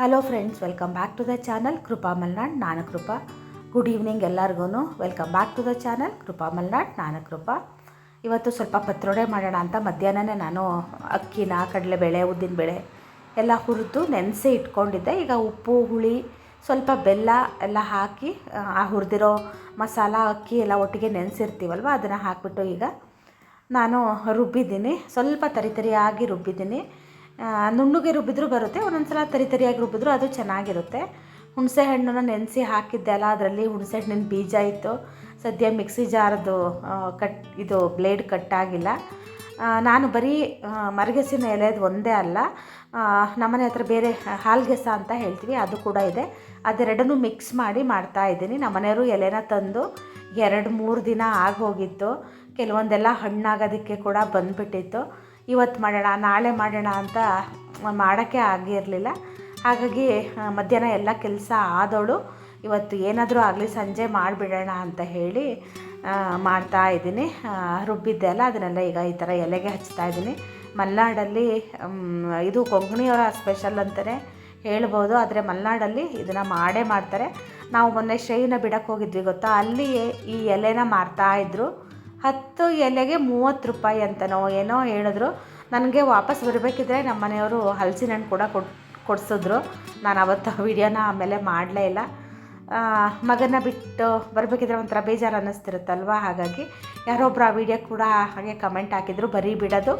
Hello friends welcome back to the channel Krupa Malnad ನಾನು Krupa good evening ಎಲ್ಲರಿಗೂ welcome back to the channel Krupa Malnad ನಾನು ಕೃಪಾ ಇವತ್ತು ಸ್ವಲ್ಪ ಪತ್ರೊಡೆ ಮಾಡೋಣ ಅಂತ ಮಧ್ಯಾಹ್ನನೇ ನಾನು ಅಕ್ಕಿನ, ಕಡಲೆಬೇಳೆ, ಉದ್ದಿನಬೇಳೆ ಎಲ್ಲ ಹುರಿದು ನೆನೆಸಿ ಇಟ್ಕೊಂಡಿದ್ದೆ. ಈಗ ಉಪ್ಪು, ಹುಳಿ, ಸ್ವಲ್ಪ ಬೆಲ್ಲ ಎಲ್ಲ ಹಾಕಿ, ಆ ಹುರಿದಿರೋ ಮಸಾಲ, ಅಕ್ಕಿ ಎಲ್ಲ ಒಟ್ಟಿಗೆ ನೆನೆಸಿರ್ತೀವಲ್ವ, ಅದನ್ನು ಹಾಕಿಬಿಟ್ಟು ಈಗ ನಾನು ರುಬ್ಬಿದ್ದೀನಿ. ಸ್ವಲ್ಪ ತರಿತರಿಯಾಗಿ ರುಬ್ಬಿದ್ದೀನಿ. ನುಣ್ಣಗೆ ರುಬ್ಬಿದ್ರೂ ಬರುತ್ತೆ ಒಂದೊಂದು ಸಲ ತರಿ ತರಿಯಾಗಿ ರುಬ್ಬಿದ್ರು ಅದು ಚೆನ್ನಾಗಿರುತ್ತೆ. ಹುಣಸೆ ಹಣ್ಣನ್ನು ನೆನೆಸಿ ಹಾಕಿದ್ದೆ ಅಲ್ಲ ಅದರಲ್ಲಿ ಹುಣಸೆ ಹಣ್ಣಿನ ಬೀಜ ಇತ್ತು. ಸದ್ಯ ಮಿಕ್ಸಿ ಜಾರದು ಕಟ್, ಇದು ಬ್ಲೇಡ್ ಕಟ್ಟಾಗಿಲ್ಲ. ನಾನು ಬರೀ ಮರಗೆಸಿನ ಎಲೆದು ಒಂದೇ ಅಲ್ಲ ನಮ್ಮನೆ ಹತ್ರ ಬೇರೆ ಹಾಲ್ಗೆಸ ಅಂತ ಹೇಳ್ತೀವಿ, ಅದು ಕೂಡ ಇದೆ. ಅದೆರಡನ್ನೂ ಮಿಕ್ಸ್ ಮಾಡಿ ಮಾಡ್ತಾ ಇದ್ದೀನಿ. ನಮ್ಮನೆಯವರು ಎಲೆನ ತಂದು ಎರಡು ಮೂರು ದಿನ ಆಗೋಗಿತ್ತು. ಕೆಲವೊಂದೆಲ್ಲ ಹಣ್ಣಾಗೋದಕ್ಕೆ ಕೂಡ ಬಂದುಬಿಟ್ಟಿತ್ತು. ಇವತ್ತು ಮಾಡೋಣ, ನಾಳೆ ಮಾಡೋಣ ಅಂತ ಮಾಡೋಕ್ಕೆ ಆಗಿರಲಿಲ್ಲ ಹಾಗಾಗಿ ಮಧ್ಯಾಹ್ನ ಎಲ್ಲ ಕೆಲಸ ಆದವಳು ಇವತ್ತು ಏನಾದರೂ ಆಗಲಿ ಸಂಜೆ ಮಾಡಿಬಿಡೋಣ ಅಂತ ಹೇಳಿ ಮಾಡ್ತಾ ಇದ್ದೀನಿ. ರುಬ್ಬಿದ್ದೆ ಅಲ್ಲ, ಅದನ್ನೆಲ್ಲ ಈಗ ಈ ಥರ ಎಲೆಗೆ ಹಚ್ತಾ ಇದ್ದೀನಿ. ಮಲೆನಾಡಲ್ಲಿ ಇದು ಕೊಂಕಣಿಯವರ ಸ್ಪೆಷಲ್ ಅಂತಲೇ ಹೇಳ್ಬೋದು. ಆದರೆ ಮಲೆನಾಡಲ್ಲಿ ಇದನ್ನು ಮಾಡೇ ಮಾಡ್ತಾರೆ. ನಾವು ಮೊನ್ನೆ ಶ್ರೇಯಿನ ಬಿಡಕ್ಕೆ ಹೋಗಿದ್ವಿ, ಗೊತ್ತಾ? ಅಲ್ಲಿ ಈ ಎಲೆನ ಮಾರ್ತಾ ಇದ್ರು. ಹತ್ತು ಎಲೆಗೆ ಮೂವತ್ತು ರೂಪಾಯಿ ಅಂತನೋ ಏನೋ ಹೇಳಿದ್ರು. ನನಗೆ ವಾಪಸ್ ಬರಬೇಕಿದ್ರೆ ನಮ್ಮ ಮನೆಯವರು ಹಲಸಿನ ಹಣ್ಣು ಕೂಡ ಕೊಡ್, ಕೊಡಿಸಿದ್ರು. ನಾನು ಅವತ್ತು ವಿಡಿಯೋನ ಆಮೇಲೆ ಮಾಡಲೇ ಇಲ್ಲ. ಮಗನ ಬಿಟ್ಟು ಬರಬೇಕಿದ್ರೆ ಒಂಥರ ಬೇಜಾರು ಅನ್ನಿಸ್ತಿರುತ್ತಲ್ವ? ಹಾಗಾಗಿ ಯಾರೊಬ್ಬರು ಆ ವಿಡಿಯೋ ಕೂಡ ಹಾಗೆ ಕಮೆಂಟ್ ಹಾಕಿದ್ರು, ಬರೀ ಬಿಡೋದು,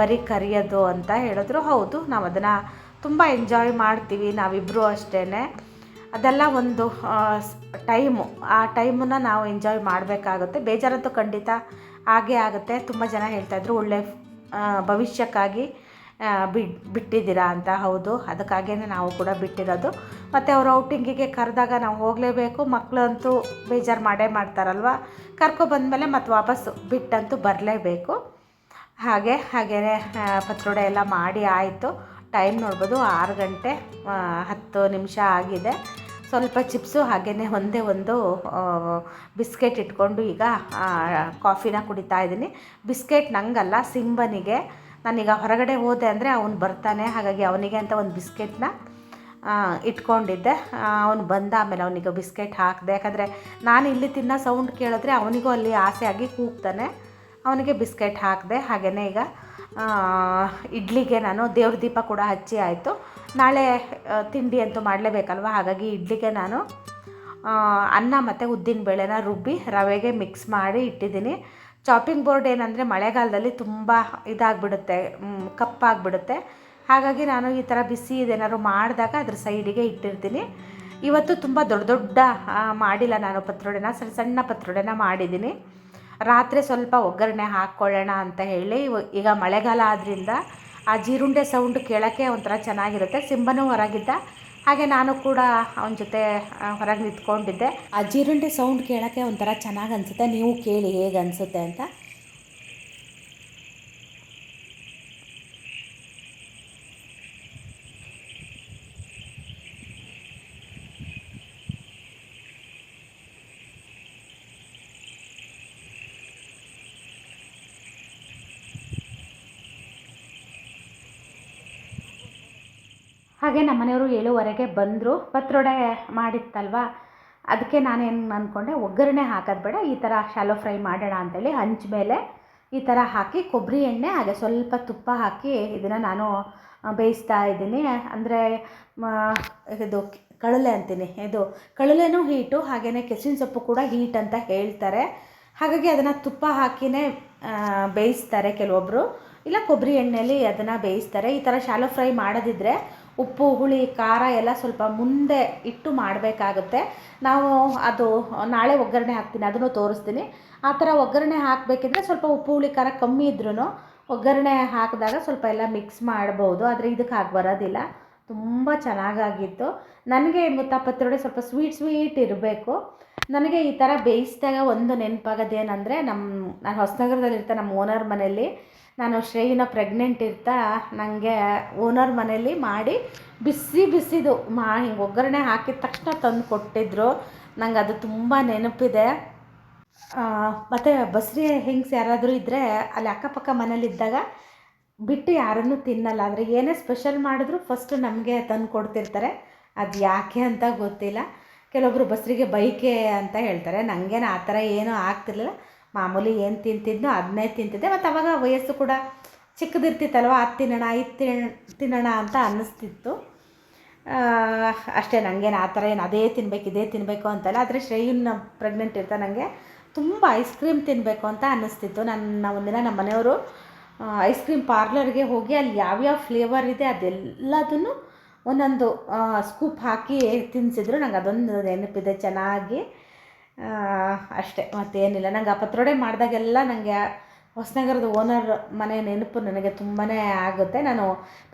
ಬರೀ ಕರಿಯೋದು ಅಂತ ಹೇಳಿದ್ರು. ಹೌದು, ನಾವು ಅದನ್ನು ತುಂಬ ಎಂಜಾಯ್ ಮಾಡ್ತೀವಿ ನಾವಿಬ್ಬರೂ ಅಷ್ಟೇ ಅದೆಲ್ಲ ಒಂದು ಟೈಮು ಆ ಟೈಮನ್ನು ನಾವು ಎಂಜಾಯ್ ಮಾಡಬೇಕಾಗುತ್ತೆ. ಬೇಜಾರಂತೂ ಖಂಡಿತ ಆಗೇ ಆಗುತ್ತೆ. ತುಂಬ ಜನ ಹೇಳ್ತಾಯಿದ್ರು ಒಳ್ಳೆ ಭವಿಷ್ಯಕ್ಕಾಗಿ ಬಿಡ್ ಬಿಟ್ಟಿದ್ದೀರಾ ಅಂತ. ಹೌದು ಅದಕ್ಕಾಗಿಯೇ ನಾವು ಕೂಡ ಬಿಟ್ಟಿರೋದು. ಮತ್ತು ಅವರು ಔಟಿಂಗಿಗೆ ಕರೆದಾಗ ನಾವು ಹೋಗಲೇಬೇಕು. ಮಕ್ಕಳಂತೂ ಬೇಜಾರು ಮಾಡೇ ಮಾಡ್ತಾರಲ್ವ? ಕರ್ಕೊಬಂದಮೇಲೆ ಮತ್ತು ವಾಪಸ್ಸು ಬಿಟ್ಟಂತೂ ಬರಲೇಬೇಕು. ಹಾಗೆ ಹಾಗೆಯೇ ಪತ್ರೊಡೆ ಎಲ್ಲ ಮಾಡಿ ಆಯಿತು. ಟೈಮ್ ನೋಡ್ಬೋದು, ಆರು ಗಂಟೆ ಹತ್ತು ನಿಮಿಷ ಆಗಿದೆ. ಸ್ವಲ್ಪ ಚಿಪ್ಸು ಹಾಗೆಯೇ ಒಂದೇ ಒಂದು ಬಿಸ್ಕೆಟ್ ಇಟ್ಕೊಂಡು ಈಗ ಕಾಫಿನ ಕುಡಿತಾ ಇದ್ದೀನಿ. ಬಿಸ್ಕೆಟ್ ನಂಗಲ್ಲ, ಸಿಂಬನಿಗೆ. ನಾನೀಗ ಹೊರಗಡೆ ಹೋದೆ ಅಂದರೆ ಅವನು ಬರ್ತಾನೆ, ಹಾಗಾಗಿ ಅವನಿಗೆ ಅಂತ ಒಂದು ಬಿಸ್ಕೆಟ್ನ ಇಟ್ಕೊಂಡಿದ್ದೆ. ಅವನು ಬಂದ ಆಮೇಲೆ ಅವನಿಗೆ ಬಿಸ್ಕೆಟ್ ಹಾಕಿದೆ. ಯಾಕಂದರೆ ನಾನು ಇಲ್ಲಿ ತಿನ್ನೋ ಸೌಂಡ್ ಕೇಳಿದ್ರೆ ಅವನಿಗೂ ಅಲ್ಲಿ ಆಸೆಯಾಗಿ ಕೂಗ್ತಾನೆ. ಅವನಿಗೆ ಬಿಸ್ಕೆಟ್ ಹಾಕಿದೆ ಹಾಗೆಯೇ ಈಗ ಇಡ್ಲಿಗೆ ನಾನು ದೇವ್ರ ದೀಪ ಕೂಡ ಹಚ್ಚಿ ಆಯಿತು. ನಾಳೆ ತಿಂಡಿ ಅಂತೂ ಮಾಡಲೇಬೇಕಲ್ವ? ಹಾಗಾಗಿ ಇಡ್ಲಿಗೆ ನಾನು ಅನ್ನ ಮತ್ತು ಉದ್ದಿನ ಬೇಳೆನ ರುಬ್ಬಿ ರವೆಗೆ ಮಿಕ್ಸ್ ಮಾಡಿ ಇಟ್ಟಿದ್ದೀನಿ. ಚಾಪಿಂಗ್ ಬೋರ್ಡ್ ಏನಂದರೆ ಮಳೆಗಾಲದಲ್ಲಿ ತುಂಬ ಇದಾಗ್ಬಿಡುತ್ತೆ ಕಪ್ಪಾಗಿಬಿಡುತ್ತೆ. ಹಾಗಾಗಿ ನಾನು ಈ ಥರ ಬಿಸಿ ಇದೇನಾದ್ರು ಮಾಡಿದಾಗ ಅದ್ರ ಸೈಡಿಗೆ ಇಟ್ಟಿರ್ತೀನಿ. ಇವತ್ತು ತುಂಬ ದೊಡ್ಡ ದೊಡ್ಡ ಮಾಡಿಲ್ಲ ನಾನು ಪತ್ರೊಡೆನ, ಸಣ್ಣ ಸಣ್ಣ ಪತ್ರೊಡೆನ ಮಾಡಿದ್ದೀನಿ. ರಾತ್ರಿ ಸ್ವಲ್ಪ ಒಗ್ಗರಣೆ ಹಾಕ್ಕೊಳ್ಳೋಣ ಅಂತ ಹೇಳಿ ಈಗ ಮಳೆಗಾಲ ಆದ್ದರಿಂದ ಆ ಜೀರುಂಡೆ ಸೌಂಡ್ ಕೇಳೋಕ್ಕೆ ಒಂಥರ ಚೆನ್ನಾಗಿರುತ್ತೆ. ಸಿಂಬನೂ ಹೊರಗಿದ್ದ. ಹಾಗೆ ನಾನು ಕೂಡ ಅವನ ಜೊತೆ ಹೊರಗೆ ನಿಂತ್ಕೊಂಡಿದ್ದೆ. ಆ ಜೀರುಂಡೆ ಸೌಂಡ್ ಕೇಳೋಕ್ಕೆ ಒಂಥರ ಚೆನ್ನಾಗಿ ಅನಿಸುತ್ತೆ. ನೀವು ಕೇಳಿ ಹೇಗೆ ಅನಿಸುತ್ತೆ ಅಂತ. ಹಾಗೆ ನಮ್ಮ ಮನೆಯವರು ಏಳುವರೆಗೆ ಬಂದರು. ಪತ್ರೊಡೆ ಮಾಡಿತ್ತಲ್ವ? ಅದಕ್ಕೆ ನಾನೇನು ಅಂದ್ಕೊಂಡೆ ಒಗ್ಗರಣೆ ಹಾಕೋದು ಬೇಡ, ಈ ಥರ ಶಾಲೋ ಫ್ರೈ ಮಾಡೋಣ ಅಂತೇಳಿ ಹಂಚ ಮೇಲೆ ಈ ಥರ ಹಾಕಿ ಕೊಬ್ಬರಿ ಎಣ್ಣೆ, ಹಾಗೆ ಸ್ವಲ್ಪ ತುಪ್ಪ ಹಾಕಿ ಇದನ್ನು ನಾನು ಬೇಯಿಸ್ತಾ ಇದ್ದೀನಿ. ಅಂದರೆ ಇದು ಕಳಲೆ ಅಂತೀನಿ. ಇದು ಕಳಲೆನೂ ಹೀಟು ಹಾಗೆಯೇ ಕೆಸಿನ ಸೊಪ್ಪು ಕೂಡ ಹೀಟ್ ಅಂತ ಹೇಳ್ತಾರೆ. ಹಾಗಾಗಿ ಅದನ್ನು ತುಪ್ಪ ಹಾಕಿನೇ ಬೇಯಿಸ್ತಾರೆ ಕೆಲವೊಬ್ಬರು ಇಲ್ಲ ಕೊಬ್ಬರಿ ಎಣ್ಣೆಯಲ್ಲಿ ಅದನ್ನು ಬೇಯಿಸ್ತಾರೆ. ಈ ಥರ ಶಾಲೋ ಫ್ರೈ ಮಾಡೋದಿದ್ರೆ ಉಪ್ಪು, ಹುಳಿ, ಖಾರ ಎಲ್ಲ ಸ್ವಲ್ಪ ಮುಂದೆ ಇಟ್ಟು ಮಾಡಬೇಕಾಗುತ್ತೆ. ನಾವು ಅದು ನಾಳೆ ಒಗ್ಗರಣೆ ಹಾಕ್ತೀನಿ, ಅದನ್ನು ತೋರಿಸ್ತೀನಿ. ಆ ಥರ ಒಗ್ಗರಣೆ ಹಾಕಬೇಕಿದ್ರೆ ಸ್ವಲ್ಪ ಉಪ್ಪು, ಹುಳಿ, ಖಾರ ಕಮ್ಮಿ ಇದ್ರೂ ಒಗ್ಗರಣೆ ಹಾಕಿದಾಗ ಸ್ವಲ್ಪ ಎಲ್ಲ ಮಿಕ್ಸ್ ಮಾಡ್ಬೋದು. ಆದರೆ ಇದಕ್ಕೆ ಹಾಕಿ ಬರೋದಿಲ್ಲ. ತುಂಬ ಚೆನ್ನಾಗಾಗಿತ್ತು. ನನಗೆ ಗೊತ್ತಾ, ಪತ್ರೊಡೆ ಸ್ವಲ್ಪ ಸ್ವೀಟ್ ಸ್ವೀಟ್ ಇರಬೇಕು. ನನಗೆ ಈ ಥರ ಬೇಯಿಸಿದಾಗ ಒಂದು ನೆನಪಾಗೋದೇನಂದರೆ ನಮ್ಮ, ನಾನು ಹೊಸನಗರದಲ್ಲಿರ್ತಾ ನಮ್ಮ ಓನರ್ ಮನೆಯಲ್ಲಿ ನಾನು ಶ್ರೇಯಿನ ಪ್ರೆಗ್ನೆಂಟ್ ಇರ್ತಾ ನನಗೆ ಓನರ್ ಮನೆಯಲ್ಲಿ ಮಾಡಿ ಬಿಸಿ ಬಿಸಿದು ಮಾ, ಹಿಂಗೆ ಒಗ್ಗರಣೆ ಹಾಕಿದ ತಕ್ಷಣ ತಂದು ಕೊಟ್ಟಿದ್ರು. ನಂಗೆ ಅದು ತುಂಬ ನೆನಪಿದೆ. ಮತ್ತು ಬಸ್ರಿ ಹೆಂಗ್ಸ್ ಯಾರಾದರೂ ಇದ್ದರೆ ಅಲ್ಲಿ ಅಕ್ಕಪಕ್ಕ ಮನೇಲಿದ್ದಾಗ ಬಿಟ್ಟು ಯಾರನ್ನು ತಿನ್ನಲ್ಲ. ಆದರೆ ಏನೇ ಸ್ಪೆಷಲ್ ಮಾಡಿದ್ರು ಫಸ್ಟು ನಮಗೆ ತಂದು ಕೊಡ್ತಿರ್ತಾರೆ. ಅದು ಯಾಕೆ ಅಂತ ಗೊತ್ತಿಲ್ಲ. ಕೆಲವೊಬ್ಬರು ಬಸ್ರಿಗೆ ಬೈಕೆ ಅಂತ ಹೇಳ್ತಾರೆ. ನನಗೇನು ಆ ಥರ ಏನೂ ಆಗ್ತಿರ್ಲಿಲ್ಲ. ಮಾಮೂಲಿ ಏನು ತಿಂತಿದ್ನೋ ಅದನ್ನೇ ತಿಂತಿದ್ದೆ. ಮತ್ತು ಅವಾಗ ವಯಸ್ಸು ಕೂಡ ಚಿಕ್ಕದಿರ್ತಿತ್ತಲ್ವ, ಅದು ತಿನ್ನೋಣ, ಇದು ತಿನ್ನ ತಿನ್ನೋಣ ಅಂತ ಅನ್ನಿಸ್ತಿತ್ತು. ಅಷ್ಟೇ ನನಗೇನು ಆ ಥರ ಏನು ಅದೇ ತಿನ್ನಬೇಕು ಇದೇ ತಿನ್ನಬೇಕು ಅಂತಲ್ಲ. ಆದರೆ ಶ್ರೇಯನ್ನ ಪ್ರೆಗ್ನೆಂಟ್ ಇರ್ತಾ ನನಗೆ ತುಂಬ ಐಸ್ ಕ್ರೀಮ್ ತಿನ್ನಬೇಕು ಅಂತ ಅನ್ನಿಸ್ತಿತ್ತು. ನನ್ನ ಒಂದಿನ ನಮ್ಮ ಮನೆಯವರು ಐಸ್ ಕ್ರೀಮ್ ಪಾರ್ಲರ್ಗೆ ಹೋಗಿ ಅಲ್ಲಿ ಯಾವ್ಯಾವ ಫ್ಲೇವರ್ ಇದೆ ಅದೆಲ್ಲದನ್ನು ಒಂದೊಂದು ಸ್ಕೂಪ್ ಹಾಕಿ ತಿನ್ನಿಸಿದ್ರು ನಂಗೆ ಅದೊಂದು ನೆನಪಿದೆ ಚೆನ್ನಾಗಿ. ಅಷ್ಟೇ, ಮತ್ತೇನಿಲ್ಲ. ನಂಗೆ ಆ ಪತ್ರೊಡೆ ಮಾಡಿದಾಗೆಲ್ಲ ನನಗೆ ಹೊಸನಗರದ ಓನರ್ ಮನೆ ನೆನಪು ನನಗೆ ತುಂಬಾ ಆಗುತ್ತೆ. ನಾನು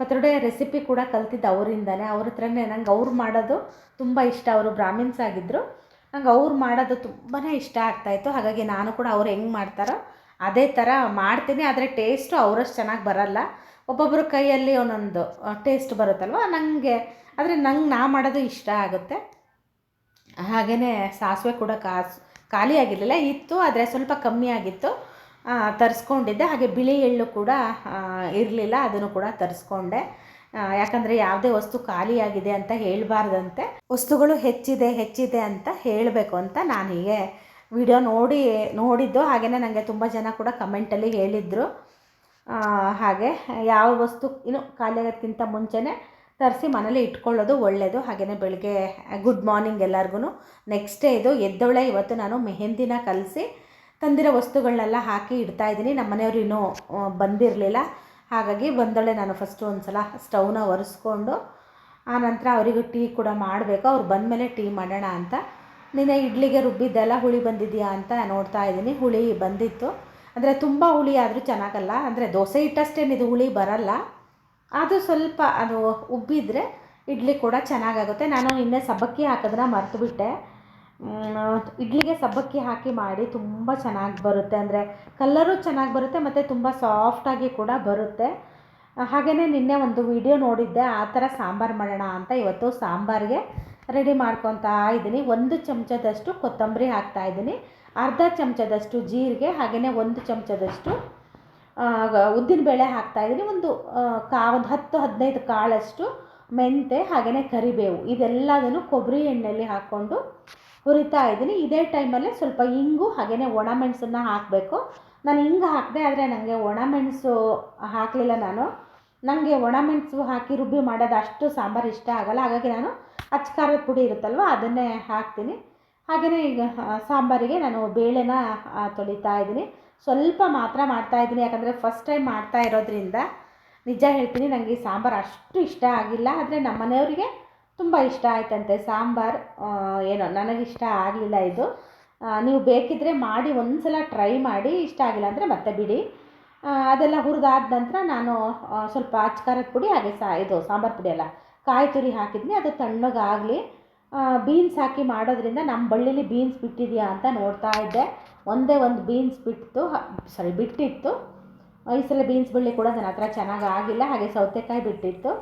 ಪತ್ರೊಡೆ ರೆಸಿಪಿ ಕೂಡ ಕಲ್ತಿದ್ದು ಅವರಿಂದನೇ. ಅವ್ರ ಹತ್ರನೇ ನಂಗೆ ಅವ್ರು ಮಾಡೋದು ತುಂಬ ಇಷ್ಟ. ಅವರು ಬ್ರಾಹ್ಮಿನ್ಸ್ ಆಗಿದ್ದರು ನಂಗೆ ಅವ್ರು ಮಾಡೋದು ತುಂಬಾ ಇಷ್ಟ ಆಗ್ತಾಯಿತ್ತು ಹಾಗಾಗಿ ನಾನು ಕೂಡ ಅವ್ರು ಹೆಂಗೆ ಮಾಡ್ತಾರೋ ಅದೇ ಥರ ಮಾಡ್ತೀನಿ. ಆದರೆ ಟೇಸ್ಟು ಅವರಷ್ಟು ಚೆನ್ನಾಗಿ ಬರಲ್ಲ. ಒಬ್ಬೊಬ್ಬರ ಕೈಯಲ್ಲಿ ಒಂದೊಂದು ಟೇಸ್ಟ್ ಬರುತ್ತಲ್ವ? ನನಗೆ ಆದರೆ ನಂಗೆ ನಾ ಮಾಡೋದು ಇಷ್ಟ ಆಗುತ್ತೆ. ಹಾಗೆಯೇ ಸಾಸಿವೆ ಕೂಡ ಕಾಸು ಖಾಲಿ ಇತ್ತು, ಆದರೆ ಸ್ವಲ್ಪ ಕಮ್ಮಿ ಆಗಿತ್ತು. ತರಿಸ್ಕೊಂಡಿದ್ದೆ, ಹಾಗೆ ಬಿಳಿ ಎಳ್ಳು ಕೂಡ ಇರಲಿಲ್ಲ, ಅದನ್ನು ಕೂಡ ತರಿಸ್ಕೊಂಡೆ. ಯಾಕಂದರೆ ಯಾವುದೇ ವಸ್ತು ಖಾಲಿಯಾಗಿದೆ ಅಂತ ಹೇಳಬಾರ್ದಂತೆ. ವಸ್ತುಗಳು ಹೆಚ್ಚಿದೆ ಹೆಚ್ಚಿದೆ ಅಂತ ಹೇಳಬೇಕು ಅಂತ ನಾನು ಹೀಗೆ ವಿಡಿಯೋ ನೋಡಿ, ನೋಡಿದ್ದು. ಹಾಗೆಯೇ ನನಗೆ ತುಂಬ ಜನ ಕೂಡ ಕಮೆಂಟಲ್ಲಿ ಹೇಳಿದರು. ಹಾಗೆ ಯಾವ ವಸ್ತು ಇನ್ನು ಖಾಲಿ ಆಗೋದಕ್ಕಿಂತ ಮುಂಚೆನೇ ತರಿಸಿ ಮನೇಲಿ ಇಟ್ಕೊಳ್ಳೋದು ಒಳ್ಳೆಯದು ಹಾಗೆಯೇ ಬೆಳಗ್ಗೆ ಗುಡ್ ಮಾರ್ನಿಂಗ್ ಎಲ್ಲರಿಗೂ ನೆಕ್ಸ್ಟ್ ಡೇ ಇದು ಎದ್ದೊಳೆ ಇವತ್ತು ನಾನು ಮೆಹಂದಿನ ಕಲಸಿ ತಂದಿರೋ ವಸ್ತುಗಳನ್ನೆಲ್ಲ ಹಾಕಿ ಇಡ್ತಾ ಇದ್ದೀನಿ. ನಮ್ಮ ಮನೆಯವರು ಇನ್ನೂ ಬಂದಿರಲಿಲ್ಲ. ಹಾಗಾಗಿ ಬಂದೊಳೆ ನಾನು ಫಸ್ಟು ಒಂದು ಸಲ ಸ್ಟವ್ನ ಒರೆಸ್ಕೊಂಡು ಆನಂತರ ಅವರಿಗೂ ಟೀ ಕೂಡ ಮಾಡಬೇಕು. ಅವ್ರು ಬಂದಮೇಲೆ ಟೀ ಮಾಡೋಣ ಅಂತ. ನಿನ್ನೆ ಇಡ್ಲಿಗೆ ರುಬ್ಬಿದ್ದೆಲ್ಲ ಹುಳಿ ಬಂದಿದೆಯಾ ಅಂತ ನೋಡ್ತಾ ಇದ್ದೀನಿ. ಹುಳಿ ಬಂದಿತ್ತು. ಅಂದರೆ ತುಂಬ ಹುಳಿ ಆದರೂ ಚೆನ್ನಾಗಲ್ಲ. ಅಂದರೆ ದೋಸೆ ಇಟ್ಟಷ್ಟೇನಿದು ಹುಳಿ ಬರಲ್ಲ. ಅದು ಸ್ವಲ್ಪ ಅದು ಉಬ್ಬಿದ್ರೆ ಇಡ್ಲಿ ಕೂಡ ಚೆನ್ನಾಗಾಗುತ್ತೆ. ನಾನು ನಿನ್ನೆ ಸಬ್ಬಕ್ಕಿ ಹಾಕೋದನ್ನ ಮರೆತುಬಿಟ್ಟೆ. ಇಡ್ಲಿಗೆ ಸಬ್ಬಕ್ಕಿ ಹಾಕಿ ಮಾಡಿ ತುಂಬ ಚೆನ್ನಾಗಿ ಬರುತ್ತೆ. ಅಂದರೆ ಕಲ್ಲರು ಚೆನ್ನಾಗಿ ಬರುತ್ತೆ, ಮತ್ತು ತುಂಬ ಸಾಫ್ಟಾಗಿ ಕೂಡ ಬರುತ್ತೆ. ಹಾಗೆಯೇ ನಿನ್ನೆ ಒಂದು ವಿಡಿಯೋ ನೋಡಿದ್ದೆ, ಆ ಥರ ಸಾಂಬಾರು ಮಾಡೋಣ ಅಂತ. ಇವತ್ತು ಸಾಂಬಾರಿಗೆ ರೆಡಿ ಮಾಡ್ಕೊತಾ ಇದ್ದೀನಿ. ಒಂದು ಚಮಚದಷ್ಟು ಕೊತ್ತಂಬರಿ ಹಾಕ್ತಾ ಇದ್ದೀನಿ. ಅರ್ಧ ಚಮಚದಷ್ಟು ಜೀರಿಗೆ ಹಾಗೆಯೇ ಒಂದು ಚಮಚದಷ್ಟು ಉದ್ದಿನಬೇಳೆ ಹಾಕ್ತಾಯಿದ್ದೀನಿ ಒಂದು ಆ, ಕಾ ಒಂದು ಹತ್ತು ಹದಿನೈದು ಕಾಳಷ್ಟು ಮೆಂತೆ ಹಾಗೆಯೇ ಕರಿಬೇವು. ಇದೆಲ್ಲದನ್ನು ಕೊಬ್ಬರಿ ಎಣ್ಣೆಯಲ್ಲಿ ಹಾಕ್ಕೊಂಡು ಹುರಿತಾ ಇದ್ದೀನಿ. ಇದೇ ಟೈಮಲ್ಲಿ ಸ್ವಲ್ಪ ಇಂಗು ಹಾಗೆಯೇ ಒಣಮೆಣಸನ್ನ ಹಾಕಬೇಕು. ನಾನು ಹಿಂಗೆ ಹಾಕಿದೆ ಆದರೆ ನನಗೆ ಒಣಮೆಣಸು ಹಾಕಲಿಲ್ಲ ನಾನು. ನನಗೆ ಒಣಮೆಣಸು ಹಾಕಿ ರುಬ್ಬಿ ಮಾಡೋದು ಅಷ್ಟು ಸಾಂಬಾರು ಇಷ್ಟ ಆಗಲ್ಲ. ಹಾಗಾಗಿ ನಾನು ಅಚ್ಕಾರದ ಪುಡಿ ಇರುತ್ತಲ್ವ ಅದನ್ನೇ ಹಾಕ್ತೀನಿ. ಹಾಗೆಯೇ ಈಗ ಸಾಂಬಾರಿಗೆ ನಾನು ಬೇಳೆನ ತೊಳಿತಾ ಇದ್ದೀನಿ. ಸ್ವಲ್ಪ ಮಾತ್ರ ಮಾಡ್ತಾ ಇದ್ದೀನಿ. ಯಾಕಂದರೆ ಫಸ್ಟ್ ಟೈಮ್ ಮಾಡ್ತಾ ಇರೋದ್ರಿಂದ ನಿಜ ಹೇಳ್ತೀನಿ ನನಗೆ ಈ ಸಾಂಬಾರು ಅಷ್ಟು ಇಷ್ಟ ಆಗಿಲ್ಲ. ಆದರೆ ನಮ್ಮ ಮನೆಯವರಿಗೆ ತುಂಬ ಇಷ್ಟ ಆಯ್ತಂತೆ. ಸಾಂಬಾರು ಏನೋ ನನಗಿಷ್ಟ ಆಗಲಿಲ್ಲ ಇದು. ನೀವು ಬೇಕಿದ್ದರೆ ಮಾಡಿ ಒಂದು ಸಲ ಟ್ರೈ ಮಾಡಿ, ಇಷ್ಟ ಆಗಿಲ್ಲ ಅಂದರೆ ಮತ್ತೆ ಬಿಡಿ. ಅದೆಲ್ಲ ಹುರಿದಾದ ನಂತರ ನಾನು ಸ್ವಲ್ಪ ಅಚ್ಚಕಾರದ ಪುಡಿ, ಹಾಗೆ ಸಾ, ಇದು ಸಾಂಬಾರು ಪುಡಿ ಅಲ್ಲ, ಕಾಯಿ ತುರಿ ಹಾಕಿದ್ನಿ. ಅದು ತಣ್ಣಗಾಗಲಿ ಬೀನ್ಸ್ ಹಾಕಿ ಮಾಡೋದ್ರಿಂದ ನಮ್ಮ ಬಳ್ಳಿಲಿ ಬೀನ್ಸ್ ಬಿಟ್ಟಿದೆಯಾ ಅಂತ ನೋಡ್ತಾ ಇದ್ದೆ. ಒಂದೇ ಒಂದು ಬೀನ್ಸ್ ಬಿಟ್ಟು ಸಾರಿ ಬಿಟ್ಟಿತ್ತು. ಈ ಸಲ ಬೀನ್ಸ್ ಬಳ್ಳಿ ಕೂಡ ನನ್ನ ಹತ್ರ ಚೆನ್ನಾಗಿ ಆಗಿಲ್ಲ, ಹಾಗೆ ಸೌತೆಕಾಯಿ ಬಿಟ್ಟಿತ್ತು.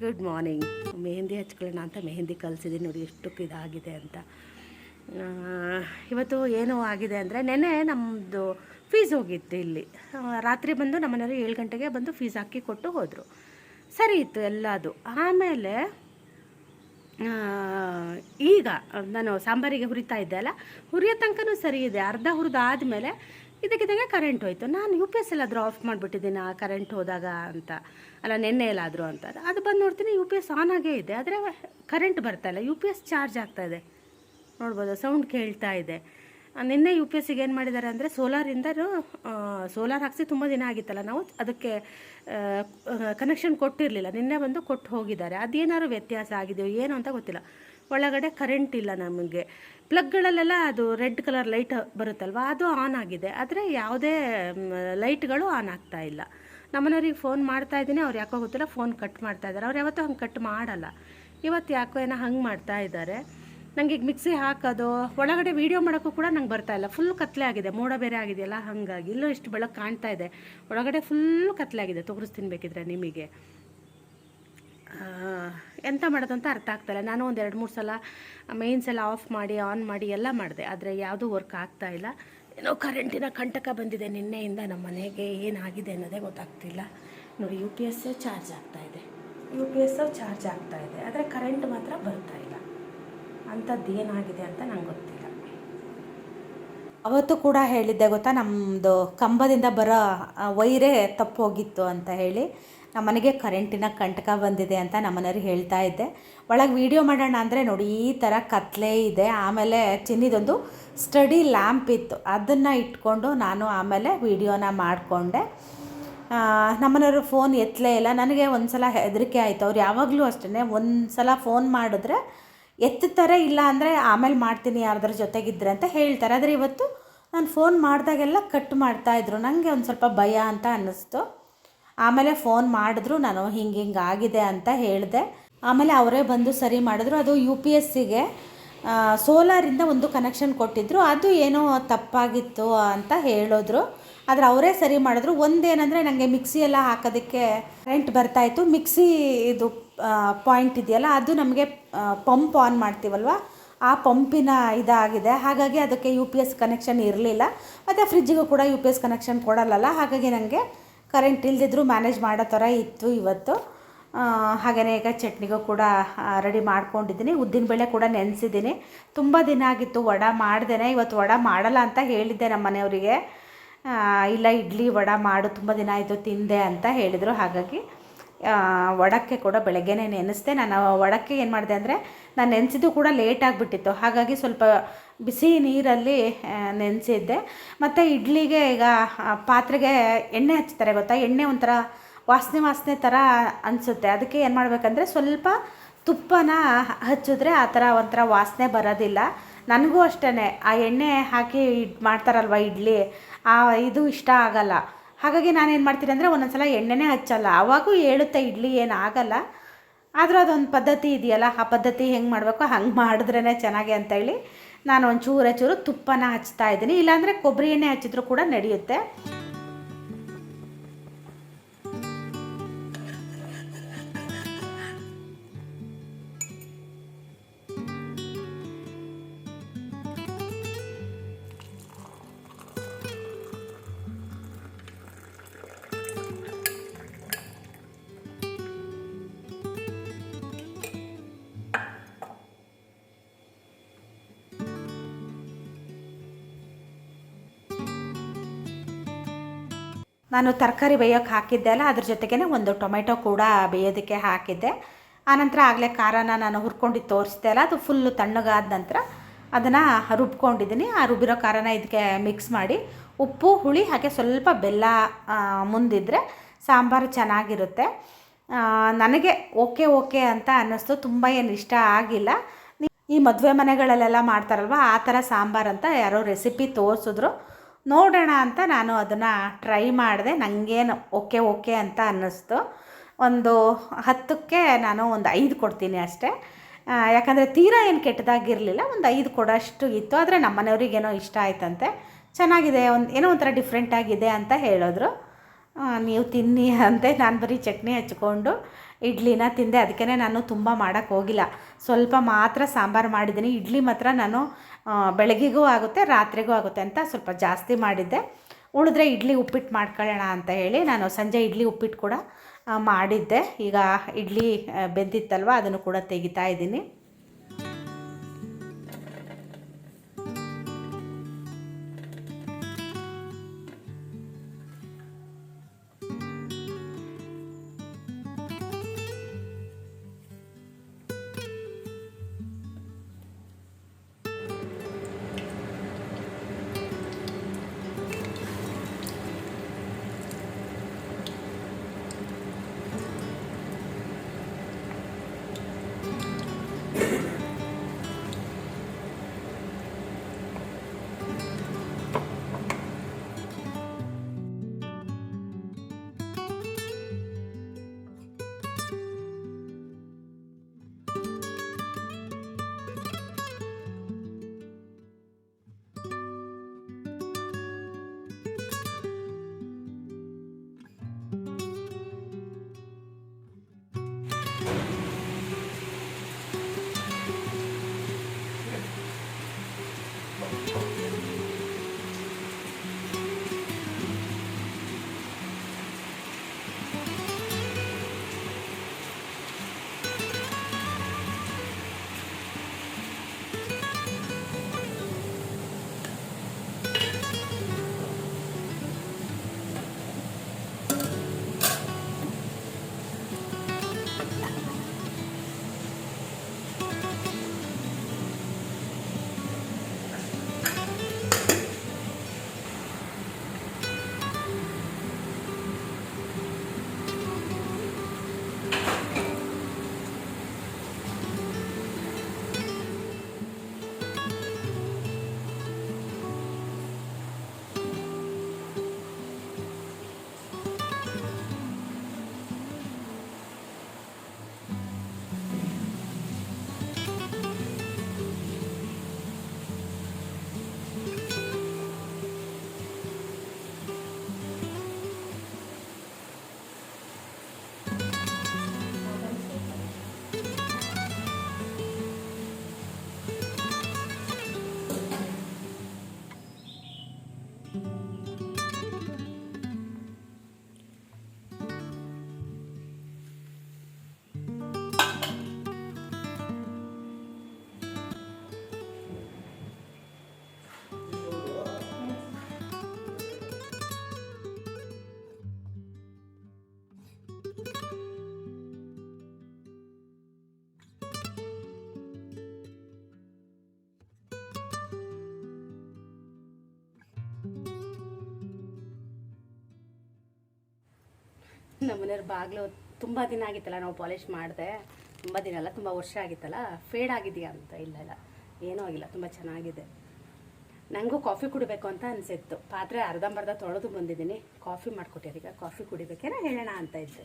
ಗುಡ್ ಮಾರ್ನಿಂಗ್ ಮೆಹಂದಿ ಹಚ್ಕೊಳ್ಳೋಣ ಅಂತ ಮೆಹಂದಿ ಕಲಿಸಿದ್ದೀನಿ ನೋಡಿ ಎಷ್ಟು ಇದಾಗಿದೆ ಅಂತ. ಇವತ್ತು ಏನೋ ಆಗಿದೆ ಅಂದರೆ ನೆನ್ನೆ ನಮ್ಮದು ಫೀಸ್ ಹೋಗಿತ್ತು ಇಲ್ಲಿ. ರಾತ್ರಿ ಬಂದು ನಮ್ಮ ಮನೆಯವರು ಏಳು ಗಂಟೆಗೆ ಬಂದು ಫೀಸ್ ಹಾಕಿ ಕೊಟ್ಟು ಹೋದರು. ಸರಿ ಇತ್ತು ಎಲ್ಲದು. ಆಮೇಲೆ ಈಗ ನಾನು ಸಾಂಬಾರಿಗೆ ಹುರಿತಾ ಇದ್ದೆ ಅಲ್ಲ, ಹುರಿಯೋ ತನಕನೂ ಸರಿ ಇದೆ. ಅರ್ಧ ಹುರಿದಾದ್ಮೇಲೆ ಇದಕ್ಕಿದ್ದಂಗೆ ಕರೆಂಟ್ ಹೋಯಿತು. ನಾನು ಯು ಪಿ ಎಸ್ ಎಲ್ಲಾದರೂ ಆಫ್ ಮಾಡಿಬಿಟ್ಟಿದ್ದೀನ ಕರೆಂಟ್ ಹೋದಾಗ ಅಂತ. ಅಲ್ಲ, ನೆನ್ನೆ ಎಲ್ಲಾದರೂ ಅಂತ. ಅದು ಬಂದು ನೋಡ್ತೀನಿ ಯು ಪಿ ಎಸ್ ಆನ್ ಆಗೇ ಇದೆ. ಆದರೆ ಕರೆಂಟ್ ಬರ್ತಾ ಇಲ್ಲ. ಯು ಪಿ ಎಸ್ ಚಾರ್ಜ್ ಆಗ್ತಾ ಇದೆ. ನೋಡ್ಬೋದು ಸೌಂಡ್ ಕೇಳ್ತಾ ಇದೆ. ನಿನ್ನೆ ಯು ಪಿ ಎಸ್ ಸಿಗೆ ಏನು ಮಾಡಿದ್ದಾರೆ ಅಂದರೆ ಸೋಲಾರಿಂದ ಸೋಲಾರ್ ಹಾಕ್ಸಿ ತುಂಬ ದಿನ ಆಗಿತ್ತಲ್ಲ ನಾವು, ಅದಕ್ಕೆ ಕನೆಕ್ಷನ್ ಕೊಟ್ಟಿರಲಿಲ್ಲ. ನಿನ್ನೆ ಬಂದು ಕೊಟ್ಟು ಹೋಗಿದ್ದಾರೆ. ಅದೇನಾದ್ರು ವ್ಯತ್ಯಾಸ ಆಗಿದೆಯೋ ಏನು ಅಂತ ಗೊತ್ತಿಲ್ಲ. ಒಳಗಡೆ ಕರೆಂಟ್ ಇಲ್ಲ ನಮಗೆ. ಪ್ಲಗ್ಗಳಲ್ಲೆಲ್ಲ ಅದು ರೆಡ್ ಕಲರ್ ಲೈಟ್ ಬರುತ್ತಲ್ವ, ಅದು ಆನ್ ಆಗಿದೆ. ಆದರೆ ಯಾವುದೇ ಲೈಟ್ಗಳು ಆನ್ ಆಗ್ತಾ ಇಲ್ಲ. ನಮ್ಮನೆಯವ್ರಿಗೆ ಫೋನ್ ಮಾಡ್ತಾ ಇದ್ದೀನಿ, ಅವ್ರು ಯಾಕೋ ಗೊತ್ತಿಲ್ಲ ಫೋನ್ ಕಟ್ ಮಾಡ್ತಾ ಇದ್ದಾರೆ. ಅವ್ರು ಯಾವತ್ತೂ ಹಂಗೆ ಕಟ್ ಮಾಡಲ್ಲ. ಇವತ್ತು ಯಾಕೋ ಏನೋ ಹಂಗೆ ಮಾಡ್ತಾ ಇದ್ದಾರೆ. ನನಗೆ ಈಗ ಮಿಕ್ಸಿ ಹಾಕೋದು, ಒಳಗಡೆ ವೀಡಿಯೋ ಮಾಡೋಕ್ಕೂ ಕೂಡ ನಂಗೆ ಬರ್ತಾ ಇಲ್ಲ. ಫುಲ್ ಕತ್ಲೆ ಆಗಿದೆ. ಮೋಡ ಬೇರೆ ಆಗಿದೆಯಲ್ಲ, ಹಾಗಾಗಿ. ಇಲ್ಲೂ ಇಷ್ಟು ಬೆಳಕು ಕಾಣ್ತಾ ಇದೆ. ಒಳಗಡೆ ಫುಲ್ ಕತ್ಲೆ ಆಗಿದೆ. ತೋರಿಸ್ತೀನಿ ಬೇಕಿದ್ರೆ ನಿಮಗೆ. ಎಂತ ಮಾಡೋದು ಅಂತ ಅರ್ಥ ಆಗ್ತಾಯಿಲ್ಲ ನಾನು ಒಂದು ಎರಡು, ಮೂರು ಸಲ ಮೇನ್ಸ್ ಎಲ್ಲ ಆಫ್ ಮಾಡಿ ಆನ್ ಮಾಡಿ ಎಲ್ಲ ಮಾಡಿದೆ. ಆದರೆ ಯಾವುದೂ ವರ್ಕ್ ಆಗ್ತಾ ಇಲ್ಲ. ಏನೋ ಕರೆಂಟಿನ ಕಂಟಕ ಬಂದಿದೆ ನಿನ್ನೆಯಿಂದ ನಮ್ಮ ಮನೆಗೆ. ಏನಾಗಿದೆ ಅನ್ನೋದೇ ಗೊತ್ತಾಗ್ತಿಲ್ಲ. ನೋಡಿ ಯು ಪಿ ಎಸ್ ಚಾರ್ಜ್ ಆಗ್ತಾ ಇದೆ. ಯು ಪಿ ಎಸ್ ಚಾರ್ಜ್ ಆಗ್ತಾ ಇದೆ. ಆದರೆ ಕರೆಂಟ್ ಮಾತ್ರ ಬರ್ತಾ ಇಲ್ಲ. ಅಂಥದ್ದು ಏನಾಗಿದೆ ಅಂತ ನಂಗೆ ಗೊತ್ತಿಲ್ಲ. ಅವತ್ತು ಕೂಡ ಹೇಳಿದ್ದೆ ಗೊತ್ತಾ ನಮ್ಮದು ಕಂಬದಿಂದ ಬರೋ ವೈರೇ ತಪ್ಪೋಗಿತ್ತು ಅಂತ ಹೇಳಿ, ನಮ್ಮ ಮನೆಗೆ ಕರೆಂಟಿನ ಕಂಟಕ ಬಂದಿದೆ ಅಂತ ನಮ್ಮನೆಯವ್ರಿಗೆ ಹೇಳ್ತಾ ಇದ್ದೆ. ಒಳಗೆ ವೀಡಿಯೋ ಮಾಡೋಣ ಅಂದರೆ ನೋಡಿ, ಈ ಥರ ಕತ್ಲೆ ಇದೆ, ಆಮೇಲೆ ಚಿನ್ನಿದೊಂದು ಸ್ಟಡಿ ಲ್ಯಾಂಪ್ ಇತ್ತು, ಅದನ್ನು ಇಟ್ಕೊಂಡು ನಾನು ಆಮೇಲೆ ವೀಡಿಯೋನ ಮಾಡಿಕೊಂಡೆ. ನಮ್ಮನೆಯವರು ಫೋನ್ ಎತ್ತಲೇ ಇಲ್ಲ, ನನಗೆ ಒಂದು ಸಲ ಹೆದರಿಕೆ ಆಯಿತು, ಅವ್ರು ಯಾವಾಗಲೂ ಅಷ್ಟೇ ಒಂದು ಸಲ ಫೋನ್ ಮಾಡಿದ್ರೆ ಎತ್ತುತ್ತಾರೆ ಇಲ್ಲ ಅಂದರೆ ಆಮೇಲೆ ಮಾಡ್ತೀನಿ ಯಾರ್ದ್ರ ಜೊತೆಗಿದ್ರೆ ಅಂತ ಹೇಳ್ತಾರೆ. ಆದರೆ ಇವತ್ತು ನಾನು ಫೋನ್ ಮಾಡಿದಾಗೆಲ್ಲ ಕಟ್ ಮಾಡ್ತಾಯಿದ್ರು ನನಗೆ ಒಂದು ಸ್ವಲ್ಪ ಭಯ ಅಂತ ಅನ್ನಿಸ್ತು. ಆಮೇಲೆ ಫೋನ್ ಮಾಡಿದ್ರು, ನಾನು ಹಿಂಗೆ ಹಿಂಗೆ ಆಗಿದೆ ಅಂತ ಹೇಳಿದೆ. ಆಮೇಲೆ ಅವರೇ ಬಂದು ಸರಿ ಮಾಡಿದ್ರು. ಅದು ಯು ಪಿ ಎಸ್ ಸಿಗೆ ಸೋಲಾರಿಂದ ಒಂದು ಕನೆಕ್ಷನ್ ಕೊಟ್ಟಿದ್ದರು ಅದು ಏನೋ ತಪ್ಪಾಗಿತ್ತು ಅಂತ ಹೇಳಿದ್ರು. ಆದರೆ ಅವರೇ ಸರಿ ಮಾಡಿದ್ರು. ಒಂದೇನಂದರೆ ನನಗೆ ಮಿಕ್ಸಿ ಎಲ್ಲ ಹಾಕೋದಕ್ಕೆ ಕರೆಂಟ್ ಬರ್ತಾಯಿತ್ತು ಮಿಕ್ಸಿ ಇದು ಪಾಯಿಂಟ್ ಇದೆಯಲ್ಲ, ಅದು ನಮಗೆ ಪಂಪ್ ಆನ್ ಮಾಡ್ತೀವಲ್ವ? ಆ ಪಂಪಿನ ಇದಾಗಿದೆ. ಹಾಗಾಗಿ ಅದಕ್ಕೆ ಯು ಪಿ ಎಸ್ ಕನೆಕ್ಷನ್ ಇರಲಿಲ್ಲ. ಮತ್ತು ಫ್ರಿಜ್ಜಿಗೂ ಕೂಡ ಯು ಪಿ ಎಸ್ ಕನೆಕ್ಷನ್ ಕೊಡಲ್ಲಲ್ಲ. ಹಾಗಾಗಿ ನನಗೆ ಕರೆಂಟ್ ಇಲ್ಲದಿದ್ದರೂ ಮ್ಯಾನೇಜ್ ಮಾಡೋ ಥರ ಇತ್ತು ಇವತ್ತು. ಹಾಗೆಯೇ ಈಗ ಚಟ್ನಿಗೂ ಕೂಡ ರೆಡಿ ಮಾಡ್ಕೊಂಡಿದ್ದೀನಿ. ಉದ್ದಿನಬೇಳೆ ಕೂಡ ನೆನೆಸಿದ್ದೀನಿ. ತುಂಬ ದಿನ ಆಗಿತ್ತು ವಡ ಮಾಡ್ದೇನೆ. ಇವತ್ತು ವಡ ಮಾಡಲ್ಲ ಅಂತ ಹೇಳಿದ್ದೆ ನಮ್ಮ ಮನೆಯವರಿಗೆ. ಇಲ್ಲ, ಇಡ್ಲಿ ವಡ ಮಾಡು, ತುಂಬ ದಿನ ಆಯಿತು ತಿಂದೆ ಅಂತ ಹೇಳಿದರು. ಹಾಗಾಗಿ ವಡಕ್ಕೆ ಕೂಡ ಬೆಳಗ್ಗೆನೇ ನೆನೆಸಿದೆ. ನಾನು ವಡಕ್ಕೆ ಏನು ಮಾಡಿದೆ ಅಂದರೆ, ನಾನು ನೆನೆಸಿದ್ದು ಕೂಡ ಲೇಟ್ ಆಗಿಬಿಟ್ಟಿತ್ತು. ಹಾಗಾಗಿ ಸ್ವಲ್ಪ ಬಿಸಿ ನೀರಲ್ಲಿ ನೆನೆಸಿದ್ದೆ. ಮತ್ತು ಇಡ್ಲಿಗೆ ಈಗ ಪಾತ್ರೆಗೆ ಎಣ್ಣೆ ಹಚ್ತಾರೆ ಗೊತ್ತಾ? ಎಣ್ಣೆ ಒಂಥರ ವಾಸನೆ ವಾಸನೆ ಥರ ಅನಿಸುತ್ತೆ. ಅದಕ್ಕೆ ಏನು ಮಾಡಬೇಕಂದ್ರೆ, ಸ್ವಲ್ಪ ತುಪ್ಪನ ಹಚ್ಚಿದ್ರೆ ಆ ಥರ ಒಂಥರ ವಾಸನೆ ಬರೋದಿಲ್ಲ. ನನಗೂ ಅಷ್ಟೇ ಆ ಎಣ್ಣೆ ಹಾಕಿ ಇಡ್, ಮಾಡ್ತಾರಲ್ವ ಇಡ್ಲಿ? ಆ, ಇದು ಇಷ್ಟ ಆಗಲ್ಲ. ಹಾಗಾಗಿ ನಾನೇನು ಮಾಡ್ತೀನಿ ಅಂದರೆ ಒಂದೊಂದು ಸಲ ಎಣ್ಣೆನೇ ಹಚ್ಚಲ್ಲ. ಆವಾಗೂ ಹೇಳುತ್ತೆ, ಇಡ್ಲಿ ಏನು ಆಗಲ್ಲ. ಆದರೂ ಅದೊಂದು ಪದ್ಧತಿ ಇದೆಯಲ್ಲ, ಆ ಪದ್ಧತಿ ಹೆಂಗೆ ಮಾಡಬೇಕು ಹಂಗೆ ಮಾಡಿದ್ರೇ ಚೆನ್ನಾಗಿ ಅಂತೇಳಿ ನಾನು ಒಂದು ಚೂರ ಚೂರು ತುಪ್ಪನ ಹಚ್ತಾ ಇದ್ದೀನಿ. ಇಲ್ಲಾಂದರೆ ಕೊಬ್ಬರಿ ಎಣ್ಣೆ ಹಚ್ಚಿದ್ರು ಕೂಡ ನಡೆಯುತ್ತೆ. ನಾನು ತರಕಾರಿ ಬೇಯೋಕ್ಕೆ ಹಾಕಿದ್ದೆ ಅಲ್ಲ, ಅದ್ರ ಜೊತೆಗೇ ಒಂದು ಟೊಮೆಟೊ ಕೂಡ ಬೇಯೋದಕ್ಕೆ ಹಾಕಿದ್ದೆ. ಆನಂತರ ಆಗಲೇ ಖಾರನ ನಾನು ಹುರ್ಕೊಂಡು ತೋರಿಸ್ದೆ ಅಲ್ಲ, ಅದು ಫುಲ್ಲು ತಣ್ಣಗಾದ ನಂತರ ಅದನ್ನು ರುಬ್ಕೊಂಡಿದ್ದೀನಿ. ಆ ರುಬ್ಬಿರೋ ಖಾರನ ಇದಕ್ಕೆ ಮಿಕ್ಸ್ ಮಾಡಿ ಉಪ್ಪು, ಹುಳಿ ಹಾಗೆ ಸ್ವಲ್ಪ ಬೆಲ್ಲ ಮುಂದಿದ್ದರೆ ಸಾಂಬಾರು ಚೆನ್ನಾಗಿರುತ್ತೆ. ನನಗೆ ಓಕೆ ಓಕೆ ಅಂತ ಅನ್ನಿಸ್ತು, ತುಂಬ ಏನು ಇಷ್ಟ ಆಗಿಲ್ಲ. ಈ ಮದುವೆ ಮನೆಗಳಲ್ಲೆಲ್ಲ ಮಾಡ್ತಾರಲ್ವ, ಆ ಥರ ಸಾಂಬಾರು ಅಂತ ಯಾರೋ ರೆಸಿಪಿ ತೋರಿಸಿದ್ರು. ನೋಡೋಣ ಅಂತ ನಾನು ಅದನ್ನು ಟ್ರೈ ಮಾಡಿದೆ. ನನಗೇನು ಓಕೆ ಓಕೆ ಅಂತ ಅನ್ನಿಸ್ತು. ಒಂದು ಹತ್ತಕ್ಕೆ ನಾನು ಒಂದು ಐದು ಕೊಡ್ತೀನಿ ಅಷ್ಟೇ. ಯಾಕಂದರೆ ತೀರಾ ಏನು ಕೆಟ್ಟದಾಗಿರಲಿಲ್ಲ, ಒಂದು ಐದು ಕೊಡೋಷ್ಟು ಇತ್ತು. ಆದರೆ ನಮ್ಮ ಮನೆಯವ್ರಿಗೇನೋ ಇಷ್ಟ ಆಯ್ತಂತೆ. ಚೆನ್ನಾಗಿದೆ, ಒಂದು ಏನೋ ಒಂಥರ ಡಿಫ್ರೆಂಟಾಗಿದೆ ಅಂತ ಹೇಳಿದ್ರು. ನೀವು ತಿನ್ನಿ ಅಂತ ನಾನು ಬರೀ ಚಟ್ನಿ ಹಚ್ಕೊಂಡು ಇಡ್ಲಿನ ತಿಂದೆ. ಅದಕ್ಕೇ ನಾನು ತುಂಬ ಮಾಡೋಕ್ಕೆ ಹೋಗಿಲ್ಲ. ಸ್ವಲ್ಪ ಮಾತ್ರ ಸಾಂಬಾರು ಮಾಡಿದ್ದೀನಿ. ಇಡ್ಲಿ ಮಾತ್ರ ನಾನು ಬೆಳಗ್ಗೆಗೂ ಆಗುತ್ತೆ, ರಾತ್ರಿಗೂ ಆಗುತ್ತೆ ಅಂತ ಸ್ವಲ್ಪ ಜಾಸ್ತಿ ಮಾಡಿದ್ದೆ. ಉಳಿದ್ರೆ ಇಡ್ಲಿ ಉಪ್ಪಿಟ್ಟು ಮಾಡ್ಕೊಳ್ಳೋಣ ಅಂತ ಹೇಳಿ ನಾನು ಸಂಜೆ ಇಡ್ಲಿ ಉಪ್ಪಿಟ್ಟು ಕೂಡ ಮಾಡಿದ್ದೆ. ಈಗ ಇಡ್ಲಿ ಬೆಂದಿತ್ತಲ್ವ, ಅದನ್ನು ಕೂಡ ತೆಗಿತಾ ಇದ್ದೀನಿ. ನಮ್ಮನೆಯವ್ರ ಬಾಗಿಲು ತುಂಬ ದಿನ ಆಗಿತ್ತಲ್ಲ ನಾವು ಪಾಲಿಷ್ ಮಾಡಿದೆ. ತುಂಬ ದಿನ ಅಲ್ಲ, ತುಂಬ ವರ್ಷ ಆಗಿತ್ತಲ್ಲ, ಫೇಡ್ ಆಗಿದೆಯಾ ಅಂತ ಇಲ್ಲ ಇಲ್ಲ. ಏನೂ ಆಗಿಲ್ಲ, ತುಂಬ ಚೆನ್ನಾಗಿದೆ. ನನಗೂ ಕಾಫಿ ಕುಡಿಬೇಕು ಅಂತ ಅನಿಸಿತ್ತು. ಪಾತ್ರೆ ಅರ್ಧಂಬರ್ಧ ತೊಳೆದು ಬಂದಿದ್ದೀನಿ. ಕಾಫಿ ಈಗ ಕಾಫಿ ಕುಡಿಬೇಕೇನೋ ಹೇಳೋಣ ಅಂತ ಇದ್ದೆ.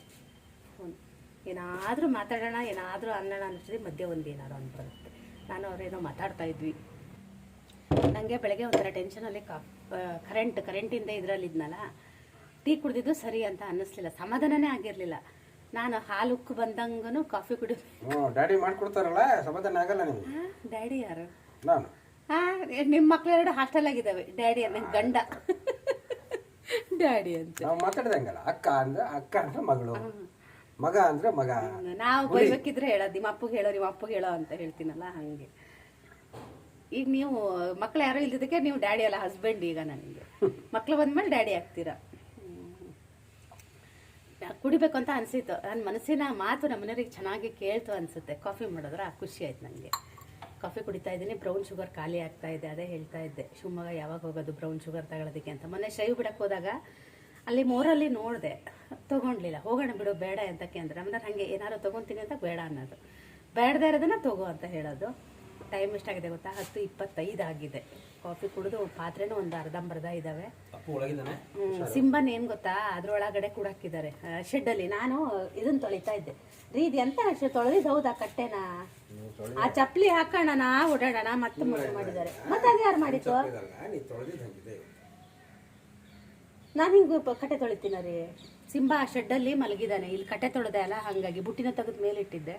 ಏನಾದರೂ ಮಾತಾಡೋಣ, ಏನಾದರೂ ಅನ್ನೋಣ ಅನ್ನಿಸಿದ್ರೆ ಮಧ್ಯೆ ಒಂದು ಏನಾದ್ರು ಅಂತ ಬರುತ್ತೆ. ನಾನು ಅವರೇನೋ ಮಾತಾಡ್ತಾ ಇದ್ವಿ. ನನಗೆ ಬೆಳಗ್ಗೆ ಒಂಥರ ಟೆನ್ಷನಲ್ಲಿ ಕಾ ಕರೆಂಟ್ ಕರೆಂಟಿಂದ ಇದರಲ್ಲಿದ್ನಲ್ಲ ಟೀ ಕುಡಿದಿದ್ದು ಸರಿ ಅಂತ ಅನ್ನಿಸ್ಲಿಲ್ಲ. ಸಮಾಧಾನನೇ ಆಗಿರಲಿಲ್ಲ. ನಾನು ಹಾಲು ಉಕ್ಕು ಬಂದಂಗೂ ಕಾಫಿ ಕುಡಿ ಹ್ಞೂ ಡ್ಯಾಡಿ ಮಾಡ್ಕೊಡ್ತಾರಲ್ಲ ಸಮಾಧಾನ ಆಗಲ್ಲ ನಿಮ್ಗೆ? ಡ್ಯಾಡಿ ಯಾರು? ನಾನು? ಹಾಂ ನಿಮ್ಮ ಹಾಸ್ಟೆಲ್ ಆಗಿದ್ದಾವೆ. ಡ್ಯಾಡಿ ಅನ್ನೋ ಗಂಡ. ಡ್ಯಾಡಿ ಅಂತ. ನಾವು ಮಾತಾಡ್ದಂಗಲ್ಲ ಅಕ್ಕ ಅಂದ್ರೆ ಅಕ್ಕ ಅಂದ್ರೆ ಮಗಳು. ಮಗ ಅಂದ್ರೆ ಮಗ. ನಾವು ಬೈಬೇಕಿದ್ರೆ ಹೇಳೋದು ನಿಮ್ಮ ಅಪ್ಪಗೆ ಹೇಳೋ ನಿಮ್ಮ ಅಪ್ಪಗೆ ಹೇಳೋ ಅಂತ ಹೇಳ್ತೀನಲ್ಲ ಹಂಗೆ. ಈಗ ನೀವು ಮಕ್ಳು ಯಾರೋ ಇಲ್ದಿದ್ದಕ್ಕೆ ನೀವು ಡ್ಯಾಡಿ ಅಲ್ಲ ಹಸ್ಬೆಂಡ್ ಈಗ ನನಗೆ. ಮಕ್ಳು ಬಂದ್ಮೇಲೆ ಡ್ಯಾಡಿ ಆಗ್ತೀರಾ? ಕುಡಿಬೇಕು ಅಂತ ಅನಿಸಿತ್ತು. ನನ್ನ ಮನಸ್ಸಿನ ಮಾತು ನಮ್ಮ ಮನೆಯವ್ರಿಗೆ ಚೆನ್ನಾಗಿ ಕೇಳ್ತು ಅನಿಸುತ್ತೆ. ಕಾಫಿ ಮಾಡಿದ್ರೆ? ಖುಷಿ ಆಯ್ತು ನನಗೆ ಕಾಫಿ ಕುಡಿತಾ ಇದ್ದೀನಿ. ಬ್ರೌನ್ ಶುಗರ್ ಖಾಲಿ ಆಗ್ತಾ ಇದೆ, ಅದೇ ಹೇಳ್ತಾ ಇದ್ದೆ. ಶಿವಮೊಗ್ಗ ಯಾವಾಗ ಹೋಗೋದು? ಬ್ರೌನ್ ಶುಗರ್ ತಗೊಳ್ಳೋದಕ್ಕೆ ಅಂತ. ಮೊನ್ನೆ ಶೈವ್ ಬಿಡಕ್ಕೆ ಹೋದಾಗ ಅಲ್ಲಿ ಮೋರಲ್ಲಿ ನೋಡಿದೆ. ತೊಗೊಂಡ್ಲಿಲ್ಲ. ಹೋಗೋಣ ಬಿಡು, ಬೇಡ ಅಂತ ಕೇಂದ್ರ ಅಂದ್ರೆ ಹಾಗೆ, ಏನಾದ್ರು ತೊಗೊತೀನಿ ಅಂತ ಬೇಡ ಅನ್ನೋದು. ಬೇಡದೇ ಇರೋದನ್ನ ತಗೋ ಅಂತ ಹೇಳೋದು. ಟೈಮ್ ಎಷ್ಟಾಗಿದೆ ಗೊತ್ತಾ? ಹತ್ತು ಇಪ್ಪತ್ತೈದು ಆಗಿದೆ. ಕಾಫಿ ಕುಡಿದು ಪಾತ್ರೆನೂ ಒಂದು ಅರ್ಧಂಬರ್ಧ ಇದ್ದಾವೆ ಹ್ಮ್, ಸಿಂಬನ್ ಏನ್ ಗೊತ್ತಾ? ಅದ್ರೊಳಗಡೆ ಕೂಡ ಶೆಡ್ ಶೆಡ್ಡಲ್ಲಿ ನಾನು ಇದನ್ ತೊಳಿತಾ ಇದ್ದೆ. ರೀ ಇದು ಎಂತ ತೊಳೆದಿದ್ದು ಹೌದಾ ಕಟ್ಟೆನಾ? ಆ ಚಪ್ಪಲಿ ಹಾಕೋಣ ಓಡಾಡೋಣ ಮತ್ತೆ ಮುಟ್ಟು ಮಾಡಿದ್ದಾರೆ. ಮತ್ತೆ ಅದು ಯಾರು ಮಾಡಿತ್ತು ನಾನು ಹಿಂಗೆ ಕಟ್ಟೆ ತೊಳಿತೀನ ರೀ? ಸಿಂಬಾ ಶೆಡ್ ಶೆಡ್ಡಲ್ಲಿ ಮಲಗಿದಾನೆ ಇಲ್ಲಿ ಕಟ್ಟೆ ತೊಳೆದೆ ಅಲ್ಲ ಹಾಗಾಗಿ ಬುಟ್ಟಿನ ತೆಗೆದು ಮೇಲೆ ಇಟ್ಟಿದ್ದೆ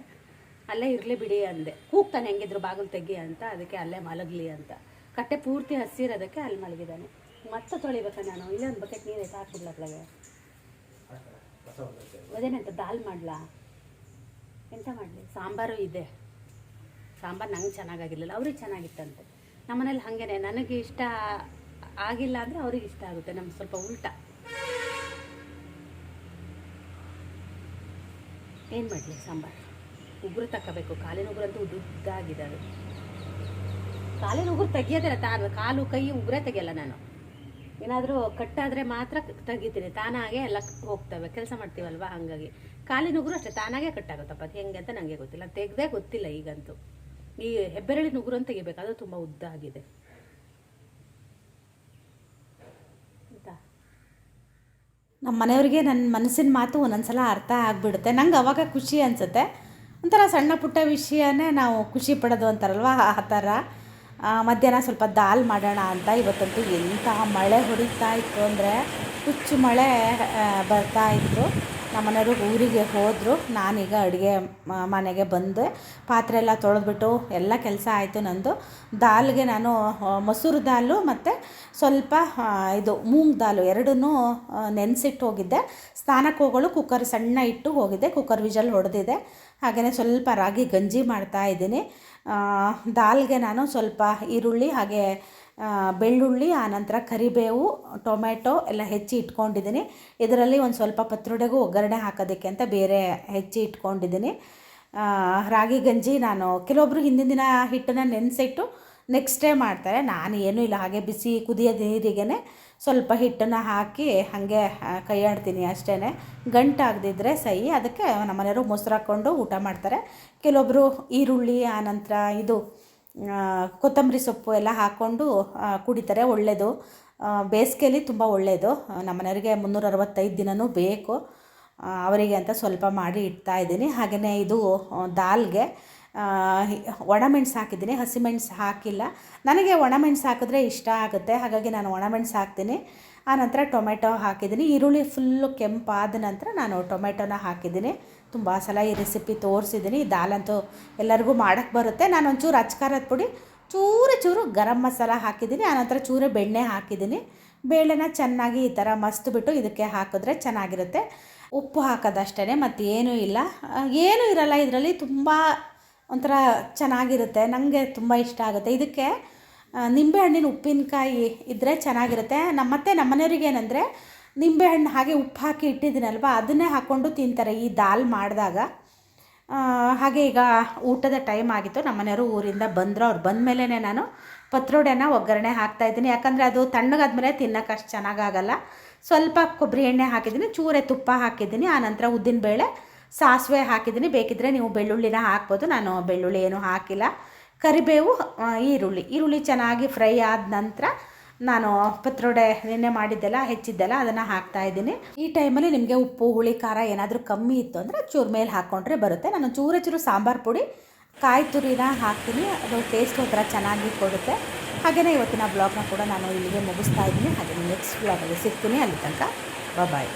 ಅಲ್ಲೇ ಇರಲಿ ಬಿಡಿ ಅಂದೆ. ಕೂಗ್ತಾನೆ ಹೆಂಗಿದ್ರು ಬಾಗಿಲು ತೆಗಿ ಅಂತ, ಅದಕ್ಕೆ ಅಲ್ಲೇ ಮಲಗಲಿ ಅಂತ. ಕಟ್ಟೆ ಪೂರ್ತಿ ಹಸಿರೋದಕ್ಕೆ ಅಲ್ಲಿ ಮಲಗಿದ್ದಾನೆ. ಮತ್ತೆ ತೊಳಿಬೇಕಾ ನಾನು? ಇಲ್ಲೇ ಒಂದು ಬಕೆಟ್ ನೀರು ಹಾಕ್ಬಿಡ್ಲತ್ಲಾಗೆ ಅದೇನಂತ ದಾಲ್ ಮಾಡ್ಲಾ? ಎಂತ ಮಾಡಲಿ? ಸಾಂಬಾರು ಇದೆ. ಸಾಂಬಾರು ನಂಗೆ ಚೆನ್ನಾಗಾಗಿರ್ಲಿಲ್ಲ. ಅವ್ರಿಗೆ ಚೆನ್ನಾಗಿತ್ತಂತೆ. ನಮ್ಮನೇಲಿ ಹಾಗೇನೆ. ನನಗೆ ಇಷ್ಟ ಆಗಿಲ್ಲ ಅಂದರೆ ಅವ್ರಿಗೆ ಇಷ್ಟ ಆಗುತ್ತೆ. ನಮ್ಗೆ ಸ್ವಲ್ಪ ಉಲ್ಟ. ಏನು ಮಾಡಲಿ ಸಾಂಬಾರು? ಉಗುರು ತಕ್ಕಬೇಕು. ಕಾಲಿನ ಉಗುರು ಅಂತೂ ಅದು ಕಾಲಿನ ಉಗುರು ತೆಗಿಯೋದಿಲ್ಲ ತಾನು ಕಾಲು, ಕೈ ಉಗುರೇ ತೆಗಿಯಲ್ಲ ನಾನು. ಏನಾದರೂ ಕಟ್ಟಾದರೆ ಮಾತ್ರ ತೆಗಿತೀನಿ. ತಾನಾಗೆ ಎಲ್ಲ ಹೋಗ್ತವೆ. ಕೆಲಸ ಮಾಡ್ತೀವಲ್ವಾ? ಹಾಗಾಗಿ. ಕಾಲಿನ ಉಗುರು ಅಷ್ಟೇ, ತಾನಾಗೆ ಕಟ್ಟಾಗುತ್ತಪ್ಪ ಅದು ಹೆಂಗೆ ಅಂತ ನನಗೆ ಗೊತ್ತಿಲ್ಲ. ತೆಗ್ದೇ ಗೊತ್ತಿಲ್ಲ ಈಗಂತೂ. ಈ ಹೆಬ್ಬೆರಳಿನ ಉಗುರು ಅಂತ ಅದು ತುಂಬ ಉದ್ದ ಆಗಿದೆ ನಮ್ಮ ಮನೆಯವ್ರಿಗೆ ನನ್ನ ಮನಸ್ಸಿನ ಮಾತು ಒಂದೊಂದ್ಸಲ ಅರ್ಥ ಆಗಿಬಿಡುತ್ತೆ. ನಂಗೆ ಅವಾಗ ಖುಷಿ ಅನಿಸುತ್ತೆ. ಒಂಥರ ಸಣ್ಣ ಪುಟ್ಟ ವಿಷಯನೇ ನಾವು ಖುಷಿ ಪಡೋದು ಅಂತಾರಲ್ವ? ಆ ಥರ. ಮಧ್ಯಾಹ್ನ ಸ್ವಲ್ಪ ದಾಲ್ ಮಾಡೋಣ ಅಂತ ಇವತ್ತಂತೂ ಎಂಥ ಮಳೆ ಹೊಡಿತಾ ಇತ್ತು ಅಂದರೆ ಹುಚ್ಚು ಮಳೆ ಬರ್ತಾ ಇತ್ತು. ನಮ್ಮ ಮನೆಯವರು ಊರಿಗೆ ಹೋದರು. ನಾನೀಗ ಅಡುಗೆ ಮನೆಗೆ ಬಂದೆ. ಪಾತ್ರೆ ಎಲ್ಲ ತೊಳೆದ್ಬಿಟ್ಟು ಎಲ್ಲ ಕೆಲಸ ಆಯಿತು ನಂದು. ದಾಲ್ಗೆ ನಾನು ಮೊಸರು ದಾಲು ಮತ್ತು ಸ್ವಲ್ಪ ಇದು ಮೂಂಗ್ ದಾಲು ಎರಡನ್ನೂ ನೆನೆಸಿಟ್ಟು ಹೋಗಿದ್ದೆ. ಸ್ನಾನಕ್ಕೆ ಹೋಗಲು ಕುಕ್ಕರ್ ಸಣ್ಣ ಇಟ್ಟು ಹೋಗಿದ್ದೆ. ಕುಕ್ಕರ್ ವಿಜಲ್ ಹೊಡೆದಿದೆ. ಹಾಗೆಯೇ ಸ್ವಲ್ಪ ರಾಗಿ ಗಂಜಿ ಮಾಡ್ತಾ ಇದ್ದೀನಿ. ದಾಲ್ಗೆ ನಾನು ಸ್ವಲ್ಪ ಈರುಳ್ಳಿ ಹಾಗೆ ಬೆಳ್ಳುಳ್ಳಿ ಆನಂತರ ಕರಿಬೇವು ಟೊಮೆಟೊ ಎಲ್ಲ ಹೆಚ್ಚಿ ಇಟ್ಕೊಂಡಿದ್ದೀನಿ. ಇದರಲ್ಲಿ ಒಂದು ಸ್ವಲ್ಪ ಪತ್ರೊಡೆಗೂ ಒಗ್ಗರಣೆ ಹಾಕೋದಕ್ಕೆ ಅಂತ ಬೇರೆ ಹೆಚ್ಚಿ ಇಟ್ಕೊಂಡಿದ್ದೀನಿ. ರಾಗಿ ಗಂಜಿ ನಾನು ಕೆಲವೊಬ್ಬರು ಹಿಂದಿನ ದಿನ ಹಿಟ್ಟನ್ನು ನೆನೆಸಿಟ್ಟು ನೆಕ್ಸ್ಟ್ ಡೇ ಮಾಡ್ತಾರೆ. ನಾನು ಏನೂ ಇಲ್ಲ, ಹಾಗೆ ಬಿಸಿ ಕುದಿಯೋ ನೀರಿಗೆ ಸ್ವಲ್ಪ ಹಿಟ್ಟನ್ನು ಹಾಕಿ ಹಾಗೆ ಕೈಯಾಡ್ತೀನಿ ಅಷ್ಟೇ ಗಂಟಾಗದಿದ್ದರೆ ಸಹಿ, ಅದಕ್ಕೆ ನಮ್ಮ ಮನೆಯವರು ಮೊಸರು ಹಾಕ್ಕೊಂಡು ಊಟ ಮಾಡ್ತಾರೆ. ಕೆಲವೊಬ್ಬರು ಈರುಳ್ಳಿ ಆನಂತರ ಇದು ಕೊತ್ತಂಬರಿ ಸೊಪ್ಪು ಎಲ್ಲ ಹಾಕ್ಕೊಂಡು ಕುಡಿತಾರೆ. ಒಳ್ಳೆಯದು ಬೇಸಿಗೆಯಲ್ಲಿ ತುಂಬ ಒಳ್ಳೆಯದು ನಮ್ಮ ಮನೆಯವರಿಗೆ ಮುನ್ನೂರ ಅರವತ್ತೈದು ದಿನವೂ ಬೇಕು. ಅವರಿಗೆ ಅಂತ ಸ್ವಲ್ಪ ಮಾಡಿ ಇಡ್ತಾ ಇದ್ದೀನಿ. ಹಾಗೆಯೇ ಇದು ದಾಲ್ಗೆ ಒಣಮೆಣ್ಸು ಹಾಕಿದ್ದೀನಿ. ಹಸಿಮೆಣ್ಸು ಹಾಕಿಲ್ಲ. ನನಗೆ ಒಣಮೆಣ್ಸು ಹಾಕಿದ್ರೆ ಇಷ್ಟ ಆಗುತ್ತೆ. ಹಾಗಾಗಿ ನಾನು ಒಣಮೆಣ್ಸು ಹಾಕ್ತೀನಿ. ಆನಂತರ ಟೊಮೆಟೊ ಹಾಕಿದ್ದೀನಿ. ಈರುಳ್ಳಿ ಫುಲ್ಲು ಕೆಂಪಾದ ನಂತರ ನಾನು ಟೊಮೆಟೊನ ಹಾಕಿದ್ದೀನಿ. ತುಂಬ ಸಲ ಈ ರೆಸಿಪಿ ತೋರಿಸಿದ್ದೀನಿ ದಾಲಂತೂ ಎಲ್ಲರಿಗೂ ಮಾಡೋಕ್ಕೆ ಬರುತ್ತೆ. ನಾನು ಒಂಚೂರು ಅಚ್ಕಾರದ ಪುಡಿ ಚೂರು ಚೂರು ಗರಂ ಮಸಾಲ ಹಾಕಿದ್ದೀನಿ ಆನಂತರ ಚೂರು ಬೆಣ್ಣೆ ಹಾಕಿದ್ದೀನಿ ಬೇಳೆನ ಚೆನ್ನಾಗಿ ಈ ಥರ ಮಸ್ತ್ ಬಿಟ್ಟು ಇದಕ್ಕೆ ಹಾಕಿದ್ರೆ ಚೆನ್ನಾಗಿರುತ್ತೆ. ಉಪ್ಪು ಹಾಕೋದಷ್ಟೇ ಮತ್ತು ಏನೂ ಇಲ್ಲ. ಏನೂ ಇರಲ್ಲ ಇದರಲ್ಲಿ. ತುಂಬ ಒಂಥರ ಚೆನ್ನಾಗಿರುತ್ತೆ. ನನಗೆ ತುಂಬ ಇಷ್ಟ ಆಗುತ್ತೆ. ಇದಕ್ಕೆ ನಿಂಬೆಹಣ್ಣಿನ ಉಪ್ಪಿನಕಾಯಿ ಇದ್ದರೆ ಚೆನ್ನಾಗಿರುತ್ತೆ. ನಮ್ಮ ಮತ್ತೆ ನಮ್ಮ ಮನೆಯವ್ರಿಗೆ ಏನಂದರೆ ನಿಂಬೆಹಣ್ಣು ಹಾಗೆ ಉಪ್ಪು ಹಾಕಿ ಇಟ್ಟಿದ್ದೀನಲ್ವ, ಅದನ್ನೇ ಹಾಕ್ಕೊಂಡು ತಿಂತಾರೆ. ಈ ದಾಲ್ ಮಾಡಿದಾಗ ಹಾಗೆ ಈಗ ಊಟದ ಟೈಮ್ ಆಗಿತ್ತು. ನಮ್ಮ ಮನೆಯವರು ಊರಿಂದ ಬಂದರು. ಅವ್ರು ಬಂದ ಮೇಲೆ ನಾನು ಪತ್ರೊಡೆನ ಒಗ್ಗರಣೆ ಹಾಕ್ತಾಯಿದ್ದೀನಿ ಯಾಕಂದರೆ ಅದು ತಣ್ಣಗಾದ್ಮೇಲೆ ತಿನ್ನೋಕೆ ಅಷ್ಟು ಚೆನ್ನಾಗಾಗಲ್ಲ. ಸ್ವಲ್ಪ ಕೊಬ್ಬರಿ ಎಣ್ಣೆ ಹಾಕಿದ್ದೀನಿ, ಚೂರೆ ತುಪ್ಪ ಹಾಕಿದ್ದೀನಿ. ಆನಂತರ ಉದ್ದಿನಬೇಳೆ ಸಾಸಿವೆ ಹಾಕಿದ್ದೀನಿ. ಬೇಕಿದ್ದರೆ ನೀವು ಬೆಳ್ಳುಳ್ಳಿನ ಹಾಕ್ಬೋದು. ನಾನು ಬೆಳ್ಳುಳ್ಳಿ ಏನೂ ಹಾಕಿಲ್ಲ. ಕರಿಬೇವು ಈರುಳ್ಳಿ. ಈರುಳ್ಳಿ ಚೆನ್ನಾಗಿ ಫ್ರೈ ಆದ ನಂತರ ನಾನು ಪತ್ರೊಡೆ ನಿನ್ನೆ ಮಾಡಿದ್ದೆಲ್ಲ, ಹೆಚ್ಚಿದ್ದೆಲ್ಲ ಅದನ್ನು ಹಾಕ್ತಾ ಇದ್ದೀನಿ. ಈ ಟೈಮಲ್ಲಿ ನಿಮಗೆ ಉಪ್ಪು, ಹುಳಿ, ಖಾರ ಏನಾದರೂ ಕಮ್ಮಿ ಇತ್ತು ಅಂದರೆ ಚೂರು ಮೇಲೆ ಹಾಕ್ಕೊಂಡ್ರೆ ಬರುತ್ತೆ. ನಾನು ಚೂರು ಚೂರು ಸಾಂಬಾರು ಪುಡಿ, ಕಾಯಿ ತುರಿನ ಹಾಕ್ತೀನಿ. ಅದು ಟೇಸ್ಟ್ ಒಂಥರ ಚೆನ್ನಾಗಿ ಕೊಡುತ್ತೆ. ಹಾಗೆಯೇ ಇವತ್ತಿನ ಬ್ಲಾಗ್ನ ಕೂಡ ನಾನು ಇಲ್ಲಿಗೆ ಮುಗಿಸ್ತಾ ಇದ್ದೀನಿ. ಹಾಗೆ ನೆಕ್ಸ್ಟ್ ಬ್ಲಾಗಲ್ಲಿ ಸಿಗ್ತೀನಿ. ಅಲ್ಲಿ ತನಕ ಬಾಯ್